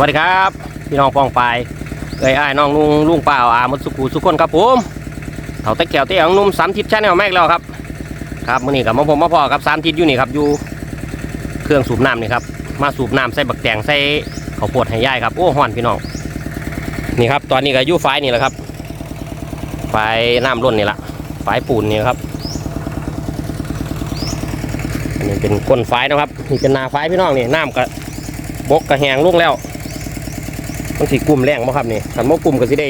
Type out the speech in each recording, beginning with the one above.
วัสดีครับ พี่น้องปองปายเอ้ยอ้าน้องลุงลุงเปล่าอามุสุกูสุกคนครับผมเถาตะเกียวเตี้ยของนุ่มสามทิศชาแนลแม็กแล้วครับครับมื่อนี้กับมาผมมาพอกับสามทิศอยู่นี่ครับอยู่เครื่องสูบน้ำนี่ครับมาสูบน้ำใส่บักแตงใส่ข้าวโพดให้ย่ายครับโอ้ห่อนพี่น้องนี่ครับตอนนี้ก็อยู่ไฟนี่แหละครับไฟน้ำล้นนี่ละไฟปูนนี่ครับอันนี้เป็นก้นไฟนะครับนี่เป็นนาไฟพี่น้องนี่น้ำก็บกกระแหงลงแล้ว มันสีกลุ่มแรงบ่ครับนี่ขันโมกลุ่มก็สิได้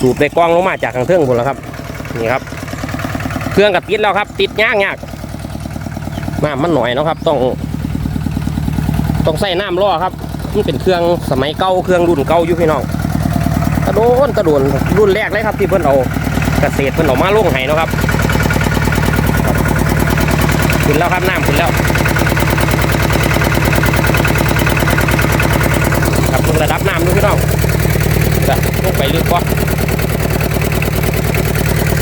สูบได้กล้องลงมาจากทางเครื่องพุ่นแล้วครับ นี่ครับ เครื่องกับติดแล้วครับ ติดยากยากน้ำมันหน่อยเนาะครับ ต้อง ต้องใส่น้ำล่อครับนี่เป็นเครื่องสมัยเก่าเครื่องรุ่นเก่าอยู่พี่น้องกระโดนกระโดนรุ่นแรกเลยครับ ที่เพิ่นเอาเกษตรเพิ่นเอามาลงให้เนาะครับครับขึ้นแล้วครับน้ำขึ้นแล้ว ครับเพิ่งระดับน้ำดูพี่น้องจะลงไปลึกกว่า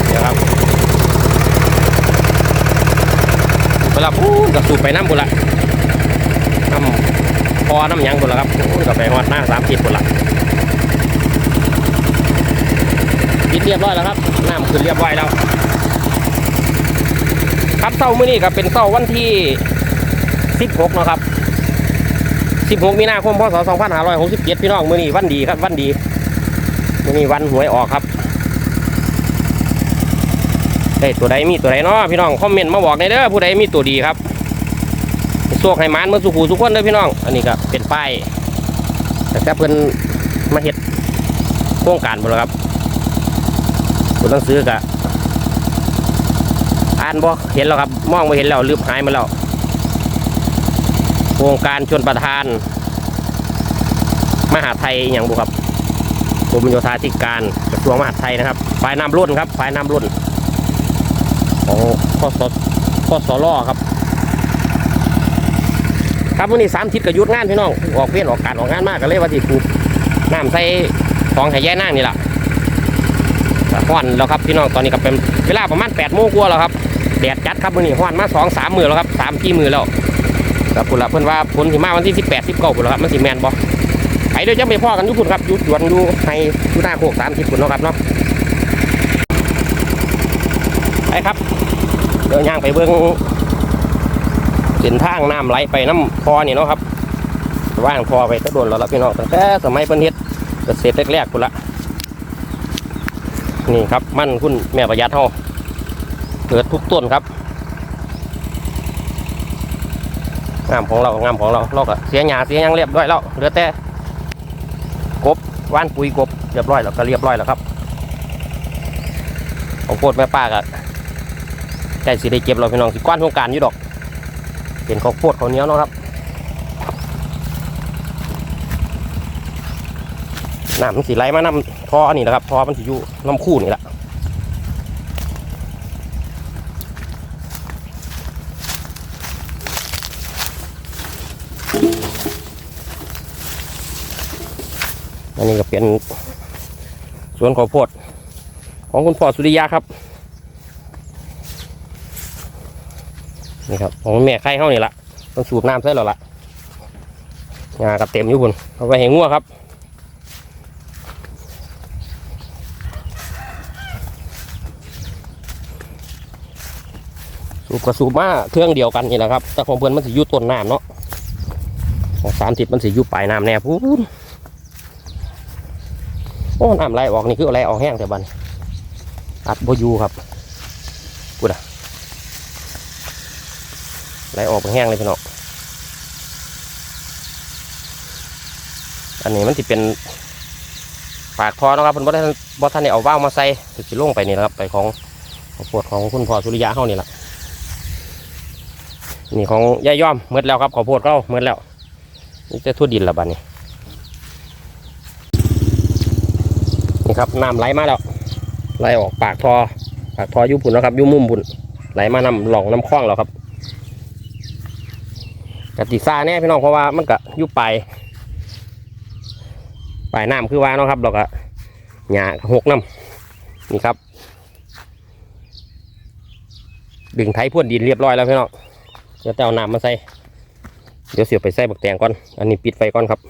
เดี๋ยวครับเวลาพูดกับสูบไปน้ำบุละน้ำพอน้ำหยังบุละครับกับไปหอดหน้าสามสิบบุละปิดเรียบร้อยแล้วครับน้ำขึ้นเรียบร้อยแล้วครับเสาร์มื้อนี้ก็เป็นเสาร์วันที่ 16นะครับ 16มีนาคมพศ2567 พี่น้องมื้อนี้วันดีครับวันดีมื้อนี้วันหวยออกครับได้ตัวใดมีตัวใดเนาะพี่น้องคอมเมนต์มาบอกในอยเด้อผู้ใดมีตัวดีครับสวกให้มานเมื่อสุขูสุกคนเด้อพี่น้อง อันนี้ก็เป็นป้ายแต่ถ้าเพิ่นมาเฮ็ดโครงการบ่แล้วครับตัวหนังสือกะอ่านบ่เห็นแล้วครับ มองไม่เห็นแล้วลืมหายมาแล้ว โครงการชนประทาน มหาไทยอย่างบุครับกรมโยธาธิการกระทรวงมหาดไทยนะครับฝ่ายน้ำล้นครับฝ่ายน้ำล้นของข้อสข้อสล่อครับ ครับวันนี้สามทิศกับยุทธงานพี่น้องออกเพี้ยนออกการออกงานมากกันเลยว่าที่ปูน้ำใส่ของไห่แย่นั่งนี่แหละห้อนแล้วครับพี่น้องตอนนี้ก็เป็นเวลาประมาณแปดโมงกว่าแล้วครับแดดจัดครับวันนี้ห้อนมาสองสามมือแล้วครับสามที่มือแล้ว ครับพุ่นละเพิ่อนว่าพุ่นสิมาวันที่สิบแปดสิบเก้าพุ่นละครับมันสิแมนบ่ไปเดี๋ยวจะไปพ่อกันยุพุ่นครับยุดวนอยู่ให้ยุหน้าโคกสามสิบพุ่นเนาะครับเนาะไปครับเดี๋ยวย่างไปเบิ้งเส้นทางน้ำไหลไปน้ำพอนี่เนาะครับว่างพอไปตะโดนแล้วล่ะพี่น้องตั้งแต่สมัยเพิ่นเฮ็ดเกษตรแรกๆพุ่นละนี่ครับมั่นคุณแม่ประหยัดเฮาเกิดทุกต้นครับ งามของเรางามของเราเราก็เสียหยาเสียยังเรียบร้อยแล้วเหลือแต่กบว่านปุ๋ยกบเรียบร้อยแล้วก็เรียบร้อยแล้วครับของโคตรแม่ป้าก็ใกล้สิได้เก็บเราพี่น้องสิก้อนโครงการอยู่ดอกเป็นข้าวโพดข้าวเหนียวนะครับน้ำมันสีไหลมาน้ำท่อนี่แหละครับท่อมันสิอยู่น้ำคู่นี่แหละ อันนี้ก็เป็นสวนข้าวโพดของคุณพ่อสุริยาครับนี่ครับของแม่ไข่เข้านี่ละต้องสูบน้ำใส่แล้วล่ะงากับเต็มอยู่บุญเอาไปให้งัวครับสูบกับสูบมาเครื่องเดียวกันนี่แหละครับแต่ของเพื่อนมันสิยู่ต้นน้ำเนาะของสามทิศมันสิยู่ปลายน้ำแน่พูน โอ้น้ำไหลออกนี่คืออะไรออกแห้งแต่บันอัดบอยูครับกูดอะไหลออกไปแห้งเลยพี่น้องอันนี้มันจะเป็นปากทอนะครับเพิ่นบ่ได้บ่ท่านได้เอาว่าวมาใส่คือสิลงไปนี่แหละครับไปของของปวดของคุณพ่อสุริยะเฮานี่แหละนี่ของยายย่อมเมื่อแล้วครับขอโพดเขาเมื่อแล้วนี่จะทั่วดินละบัดนี้นี่ ครับน้ำไหลมาแล้วไหลออกปากทอปากทอยุบุญแล้วครับยุมุมบุญไหลมานำหลองน้ำคล้องแล้วครับกติซ่าแน่พี่น้องเพราะว่ามันก็อยุบไปปลายน้ำคือว่าเนาะครับเราก็หญ้าหกน้ำนี่ครับ ดึงไถพ่นดินเรียบร้อยแล้วพี่น้องเดี๋ยวจะเอาน้ำมาใส่เดี๋ยวเสียบไปใส่บักแตงก่อน อันนี้ปิดไฟก่อนครับ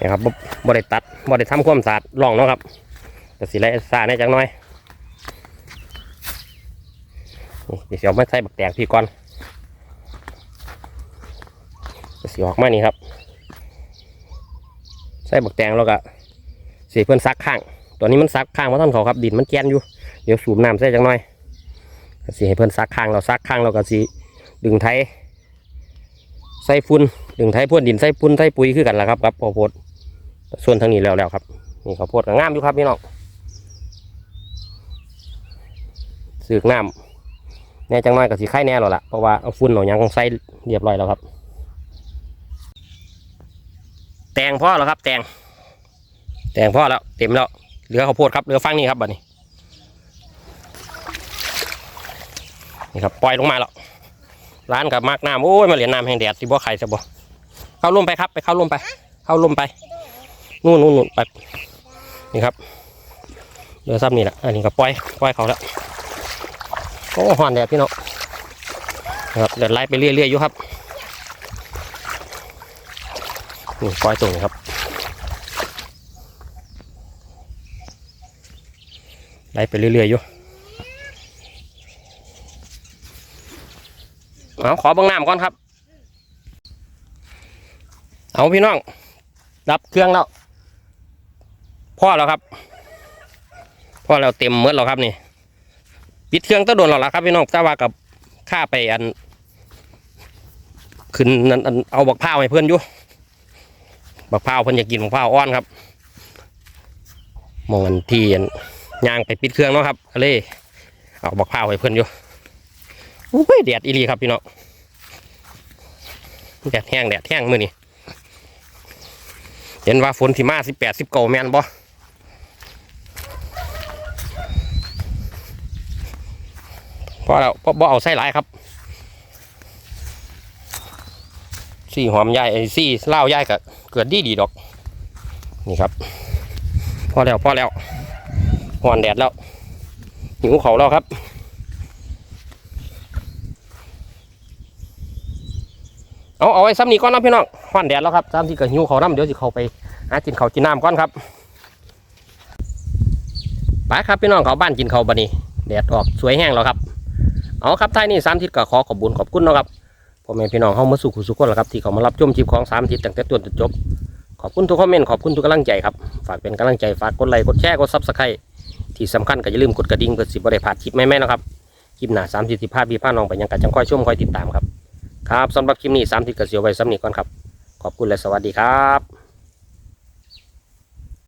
นะครับบ่ได้ตัดบ่ได้ทำความสะอาดร่องเนาะครับแต่สิไล่ซาในจังน้อยดีเดี๋ยวเอามาใส่บักแตงพี่ก่อนกสิออกมานี่ครับ ใส่บักแตงแล้วก็สีเพื่อนซักข้าง ตัวนี้มันซักข้างมาะท่านเขาครับ ดินมันแกนอยู่ เดี๋ยวสูบน้ำใส่จังหน่อยกสีให้เพื่อนซักข้างเราซักข้างเราก็สีดึงไทยใส่ฟุ้นดึงไทยพ่นดินใส่ฟุ้นใส่ปุ๋ยคือกันแหละครับครับข้าวโพด ส่วนทางนี้แล้วแล้วครับ นี่ข้าวโพดก็งามอยู่ครับพี่น้องสืกน้ำแน่จังน้อยก็สีไข่แน่แล้วล่ะเพราะว่าเอาฟุ้นเอาหยังใส่เรียบร้อยแล้วครับ แตงพ่อแล้วครับ แตงแตงพ่อแล้วเต็มแล้วเหลือข้าวโพดครับเหลือฟังนี่ครับบัดนี้นี่ครับปล่อยลงมาแล้วร้านกับมากน้ำโอ้ยมาเหรียญน้ำแห่งแดดสิบ่ไข่จะบ่เข้าร่มไปครับ ไปเข้าร่มไป เข้าร่มไป นู่นนู่นนู่นไปนี่ครับเหลือซ้ำนี่แหละอันนี้ก็ปล่อยปล่อยเขาแล้วโอ้หอนแดดพี่น้องนะครับเดินไล่ไปเรื่อยๆอยู่ครับนี่ปล่อยตรงนี้ครับไล่ไปเรื่อยๆอยู่เอาขอเบังน้ำก่อนครับ เอาพี่น้อง ดับเครื่องแล้ว พ่อแล้วครับพ่อแล้วเต็มเมื่อแล้วครับนี่ปิดเครื่องต้องโดนแล้วล่ะครับพี่น้องถ้าว่ากับข้าไปอันขึ้นอันอันเอาบักพร้าวให้เพื่อนอยู่บักพร้าวเพื่อนอยากกินบักพร้าวอ่อนครับมองอันที่อันยางไปปิดเครื่องเนาะครับเลยเอาบักพร้าวให้เพื่อนอยู่อุ้ยแดดอีหลีครับพี่น้องแดดแห้งแดดแห้งมือนี่เห็นว่าฝนที่มาสิบแปดสิบเก้าแมนบ่ พอแล้วพอบ่เอาใส่หลายครับสี่หอมใหญ่ไอ้สี่เหล้าใหญ่ก็เกิดดีดีดอก นี่ครับ พอแล้วพอแล้วหอนแดดแล้วหิวเขาแล้วครับเอาเอาไว้ซ้ำนี้ก่อนนะพี่น้องหอนแดดแล้วครับซ้ำที่เก็หิวเขาน้ำเดี๋ยวสิเขาไปหากินเขากินน้ำก่อนครับไปครับพี่น้องเขาบ้านกินเขาบันนี้แดดออกสวยแห้งแล้วครับ เอาครับท้ายนี้สามทิศก็ขอขอบบุญขอบคุณนะครับพ่อแม่พี่น้องเข้ามาสู่ขุสุขคนแล้วครับที่เขามารับชมคลิปของสามทิศตั้งแต่ต้นจนจบ ขอบคุณทุกคอมเมนต์ขอบคุณทุกกำลังใจครับฝากเป็นกำลังใจฝากกดไลค์กดแชร์กดซับสไครต์ที่สำคัญก็อย่าลืมกดกระดิ่งเพื่อสิบริพาดคลิปใหม่ๆนะครับคลิปหน้าสามสิบสิบห้าปีผ้าน้องไปยังกันจังค่อยชมค่อยติดตามครับครับสำหรับคลิปนี้สามสิบกระเสียวไว้สำนีก่อนครับขอบคุณและสวัสดีครับ